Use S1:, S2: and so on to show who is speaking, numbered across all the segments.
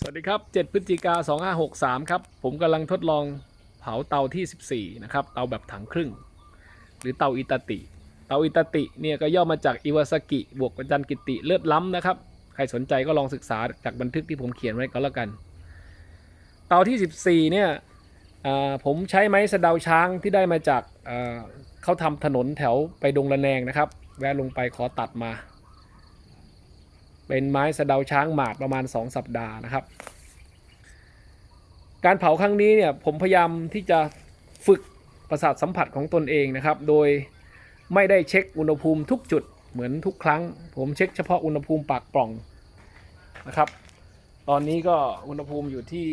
S1: สวัสดีครับ 7 พฤศจิกา 2563 ครับ ผมกำลังทดลองเผาเตาที่ 14 นะครับ เตาแบบถังครึ่ง หรือเตาอิตาติ เตาอิตาติเนี่ยก็ย่อมาจากอิวาซากิ บวกกับจันกิติเลือดล้ำนะครับ ใครสนใจก็ลองศึกษาจากบันทึกที่ผมเขียนไว้ก็แล้วกัน เตาที่ 14 เนี่ยอ่าผมใช้ไม้สะดาวช้างที่ได้มาจากอ่าเขาทำถนนแถวไปดงระแนงนะครับ แวะลงไปขอตัดมา เป็นไม้สะเดาช้างหมาดประมาณ 2 สัปดาห์นะครับ การเผาครั้งนี้เนี่ยผมพยายามที่จะฝึกประสาทสัมผัสของตนเองนะครับ โดยไม่ได้เช็คอุณหภูมิทุกจุดเหมือนทุกครั้ง ผมเช็คเฉพาะอุณหภูมิปากปล่องนะครับ ตอนนี้ก็อุณหภูมิอยู่ที่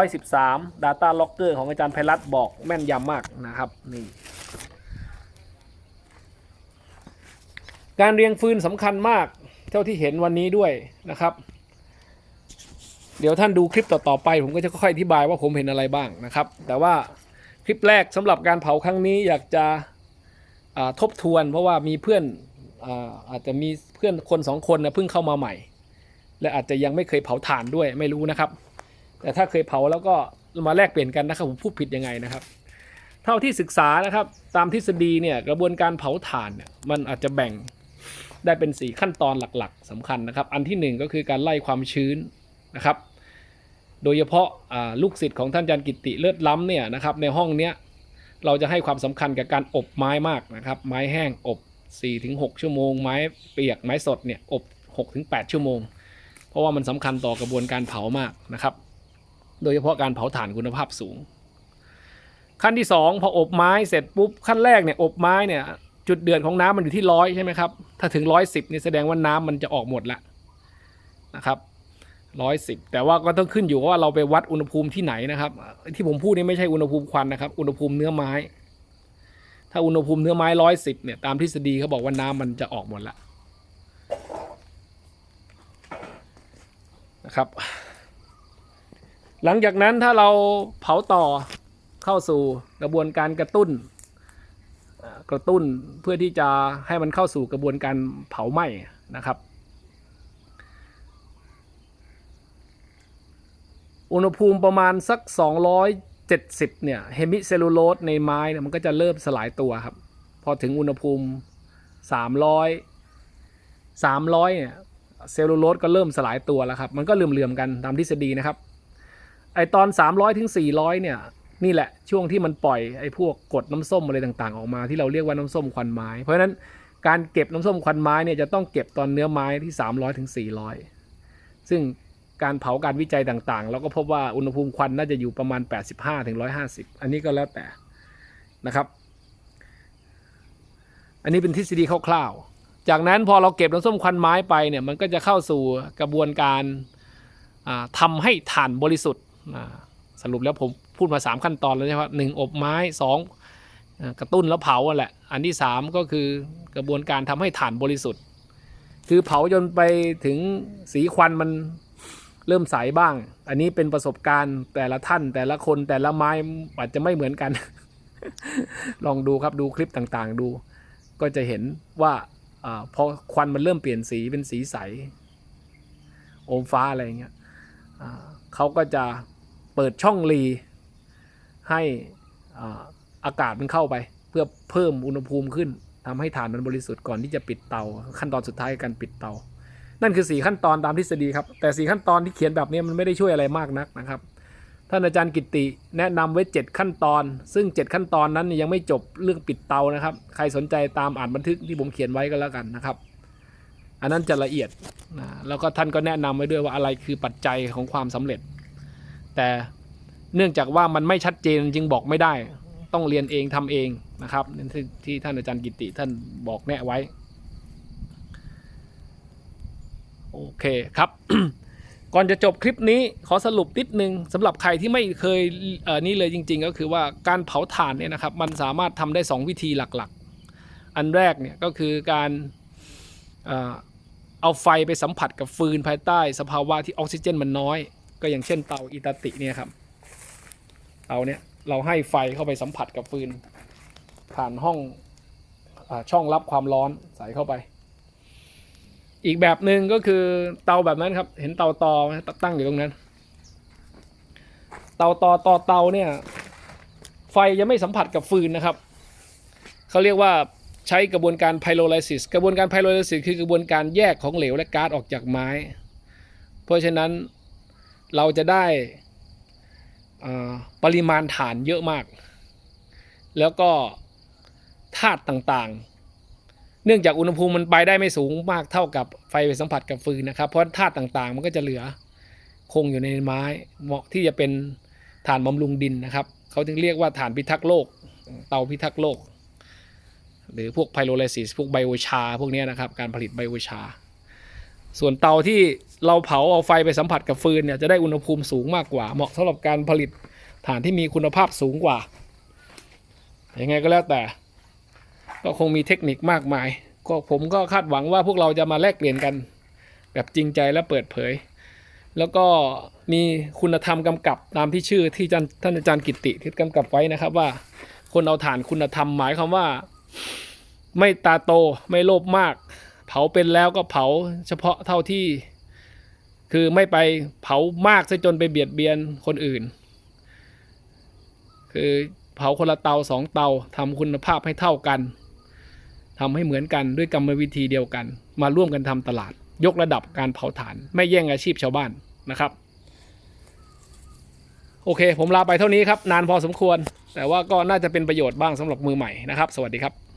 S1: 113 Data Logger ของอาจารย์ไพรัตบอกแม่นยำมากนะครับนี่การเรียงฟืนสำคัญมาก เท่าที่เห็นวันนี้ด้วยนะครับ เดี๋ยวท่านดูคลิปต่อๆไป ผมก็จะค่อยๆอธิบายว่าผมเห็นอะไรบ้างนะครับ แต่ว่าคลิปแรกสำหรับการเผาครั้งนี้อยากจะทบทวน เพราะว่ามีเพื่อนอาอาจจะมีเพื่อนคนสองคนนะเพิ่งเข้ามาใหม่ และอาจจะยังไม่เคยเผาถ่านด้วยไม่รู้นะครับ แต่ถ้าเคยเผาแล้วก็มาแลกเปลี่ยนกันนะครับผมพูดผิดยังไงนะครับ เท่าที่ศึกษานะครับตามทฤษฎีเนี่ยกระบวนการเผาถ่านเนี่ยมันอาจจะแบ่ง ได้เป็น 4 ขั้นตอนหลักๆสำคัญนะครับ อันที่ 1 ก็คือการไล่ความชื้นนะครับ โดยเฉพาะลูกศิษย์ของท่านอาจารย์กิติเลิศล้ำเนี่ยนะครับ ในห้องเนี้ยเราจะให้ความสำคัญกับการอบไม้มากนะครับ ไม้แห้งอบ 4-6 ชั่วโมง ไม้เปียกไม้สดเนี่ยอบ 6-8 ชั่วโมง เพราะว่ามันสำคัญต่อกระบวนการเผามากนะครับ โดยเฉพาะการเผาถ่านคุณภาพสูง ขั้นที่ 2 พออบไม้เสร็จปุ๊บขั้นแรกเนี่ยอบไม้เนี่ย จุดเดือดของน้ำมันอยู่ที่ร้อยใช่ไหมครับ ถ้าถึงร้อยสิบนี่แสดงว่าน้ำมันจะออกหมดแล้วนะครับร้อยสิบแต่ว่าก็ต้องขึ้นอยู่ว่าเราไปวัดอุณหภูมิที่ไหนนะครับ ที่ผมพูดนี่ไม่ใช่อุณหภูมิควันนะครับ อุณหภูมิเนื้อไม้ ถ้าอุณหภูมิเนื้อไม้ร้อยสิบเนี่ยตามทฤษฎีเขาบอกว่าน้ำมันจะออกหมดแล้วนะครับ หลังจากนั้นถ้าเราเผาต่อเข้าสู่กระบวนการกระตุ้น กระตุ้นเพื่อที่จะให้มันเข้าสู่กระบวนการเผาไหม้นะครับ อุณหภูมิประมาณสัก 270 เนี่ยเฮมิเซลลูโลสในไม้เนี่ยมันก็จะเริ่มสลายตัวครับ พอถึงอุณหภูมิ 300 300เนี่ยเซลลูโลสก็เริ่มสลายตัวแล้วครับ มันก็เลื่อมๆกันตามทฤษฎีนะครับ ไอตอน 300ถึง400 เนี่ย นี่แหละช่วงที่มันปล่อยไอ้พวกกดน้ำส้มอะไรต่างๆ ออกมาที่เราเรียกว่าน้ำส้มควันไม้ เพราะฉะนั้นการเก็บน้ำส้มควันไม้เนี่ยจะต้องเก็บตอนเนื้อไม้ที่ 300ถึง400 ซึ่งการเผาการวิจัยต่างๆ เราก็พบว่าอุณหภูมิควันน่าจะอยู่ประมาณ 85ถึง150 อันนี้ก็แล้วแต่นะครับ อันนี้เป็นทฤษฎีคร่าวๆ จากนั้นพอเราเก็บน้ำส้มควันไม้ไปเนี่ยมันก็จะเข้าสู่กระบวนการอ่าทำให้ถ่านบริสุทธิ์ สรุปแล้วผมพูดมา 3 ขั้นตอนแล้วใช่ไหมหนึ่งอบไม้สองกระตุ้นแล้วเผาอะแหละ อันที่ 3 ก็คือกระบวนการทำให้ถ่านบริสุทธิ์ คือเผาจนไปถึงสีควันมันเริ่มใสบ้าง อันนี้เป็นประสบการณ์แต่ละท่านแต่ละคนแต่ละไม้อาจจะไม่เหมือนกัน ลองดูครับดูคลิปต่างๆดู ก็จะเห็นว่าอพอควันมันเริ่มเปลี่ยนสีเป็นสีใส โอมฟ้าอะไรเงี้ยเขาก็จะ ปิดช่องรีให้อากาศมันเข้าไป เพื่อเพิ่มอุณหภูมิขึ้นทำให้ฐานมันบริสุทธิ์ก่อนที่จะปิดเตา ขั้นตอนสุดท้ายการปิดเตา นั่นคือสี่ขั้นตอนตามทฤษฎีครับ แต่สี่ขั้นตอนที่เขียนแบบนี้มันไม่ได้ช่วยอะไรมากนักนะครับท่านอาจารย์กิติแนะนำไว้ 7 ขั้นตอน ซึ่ง 7 ขั้นตอนนั้นยังไม่จบเรื่องปิดเตานะครับ ใครสนใจตามอ่านบันทึกที่ผมเขียนไว้ก็แล้วกันนะครับ อันนั้นจะละเอียดนะแล้วก็ท่านก็แนะนำไว้ด้วยว่าอะไรคือปัจจัยของความสำเร็จ แต่ เนื่องจากว่ามันไม่ชัดเจนจึงบอกไม่ได้ ต้องเรียนเองทำเองนะครับนั่นที่ที่ท่านอาจารย์กิติท่านบอกแนะไว้ โอเคครับ ก่อนจะจบคลิปนี้ขอสรุปนิดนึงสำหรับใครที่ไม่เคยเนี่เลยจริง ๆ ก็คือว่าการเผาถ่านเนี่ยนะครับ มันสามารถทำได้ 2 วิธีหลักๆ อันแรกเนี่ยก็คือการเอ่อเอาไฟไปสัมผัสกับฟืนภายใต้สภาวะที่ออกซิเจนมันน้อย ก็อย่างเช่นเตาอิตาติเนี่ยครับ เตาเนี่ยเราให้ไฟเข้าไปสัมผัสกับฟืน ผ่านห้องอช่องรับความร้อนใส่เข้าไป อีกแบบหนึ่งก็คือเตาแบบนั้นครับ เห็นเตาตอไหมตั้งอยู่ตรงนั้น เตาตอตอเตาเนี่ยไฟจะไม่สัมผัสกับฟืนนะครับเขาเรียกว่าใช้กระบวนการไพโรไลซิสกระบวนการไพโรไลซิสคือกระบวนการแยกของเหลวและก๊าซออกจากไม้ เพราะฉะนั้นเราจะได้ ปริมาณถ่านเยอะมาก แล้วก็ธาตุต่างๆ เนื่องจากอุณหภูมิมันไปได้ไม่สูงมากเท่ากับไฟไปสัมผัสกับฟืนนะครับ เพราะธาตุต่างๆ มันก็จะเหลือคงอยู่ในไม้เหมาะที่จะเป็นถ่านบำรุงดินนะครับ เขาถึงเรียกว่าถ่านพิทักษ์โลก เตาพิทักษ์โลก หรือพวกไพโรไลซิสพวกไบโอชา พวกนี้นะครับ การผลิตไบโอชา ส่วนเตาที่เราเผาเอาไฟไปสัมผัสกับฟืนเนี่ยจะได้อุณหภูมิสูงมากกว่า เหมาะสำหรับการผลิตถ่านที่มีคุณภาพสูงกว่า ยังไงก็แล้วแต่ ก็คงมีเทคนิคมากมาย ก็ผมก็คาดหวังว่าพวกเราจะมาแลกเปลี่ยนกัน แบบจริงใจและเปิดเผย แล้วก็มีคุณธรรมกำกับตามที่ชื่อที่ท่านอาจารย์กิตติที่กำกับไว้นะครับว่า คนเอาฐานคุณธรรมหมายความว่า ไม่ตาโตไม่โลภมาก เผาเป็นแล้วก็เผาเฉพาะเท่าที่ คือไม่ไปเผามากซะจนไปเบียดเบียนคนอื่น คือเผาคนละเตาสองเตาทำคุณภาพให้เท่ากันทำให้เหมือนกันด้วยกรรมวิธีเดียวกัน มาร่วมกันทำตลาด ยกระดับการเผาถ่าน ไม่แย่งอาชีพชาวบ้านนะครับ โอเค ผมลาไปเท่านี้ครับ นานพอสมควร แต่ว่าก็น่าจะเป็นประโยชน์บ้างสำหรับมือใหม่นะครับ สวัสดีครับ